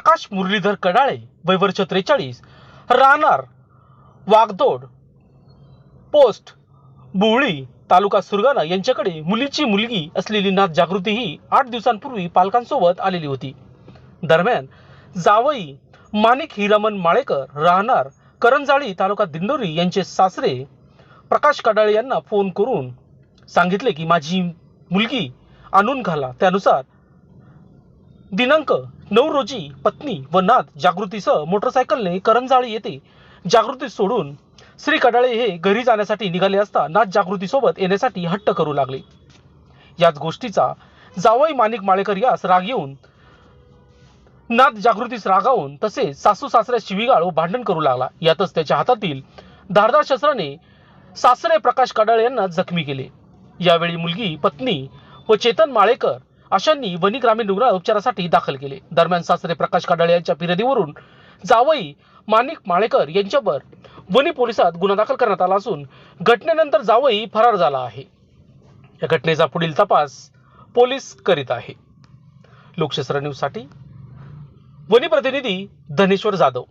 प्रकाश मुरलीधर कडाळे वय त्रेचाळीस राहणार वागदोड पोस्ट बुवळी तालुका सुरगाणा यांच्याकडे मुलीची मुलगी असलेली नाथ जागृती ही आठ दिवसांपूर्वी पालकांसोबत आलेली होती. दरम्यान जावई माणिक हिरामन माळेकर राहणार करंजाळी तालुका दिंडोरी यांचे सासरे प्रकाश कडाळे यांना फोन करून सांगितले की माझी मुलगी आणून घाला. त्यानुसार दिनांक नऊ रोजी पत्नी व नात जागृतीसह मोटरसायकलने करंजाळी येथे जागृती सोडून श्री कडाळे हे घरी जाण्यासाठी निघाले असता नाथ जागृतीसोबत येण्यासाठी हट्ट करू लागले. याच गोष्टीचा जावई माणिक माळेकर यास राग येऊन नाथ जागृतीस रागावून तसेच सासू सासऱ्या शिवीगाळ व भांडण करू लागला. यातच त्याच्या हातातील धारदार शस्त्राने सासरे प्रकाश कडाळे यांना जखमी केले. यावेळी मुलगी पत्नी व चेतन माळेकर अशांनी वनी ग्रामीण रुग्णालय उपचारासाठी दाखल केले. दरम्यान सासरे प्रकाश काडाळे यांच्या फिर्यादीवरून जावई माणिक माळेकर यांच्यावर वनी पोलिसात गुन्हा दाखल करण्यात आला असून घटनेनंतर जावई फरार झाला आहे. या घटनेचा पुढील तपास पोलीस करीत आहे. लोकशस्त्र न्यूजसाठी वनी प्रतिनिधी धनेश्वर जाधव.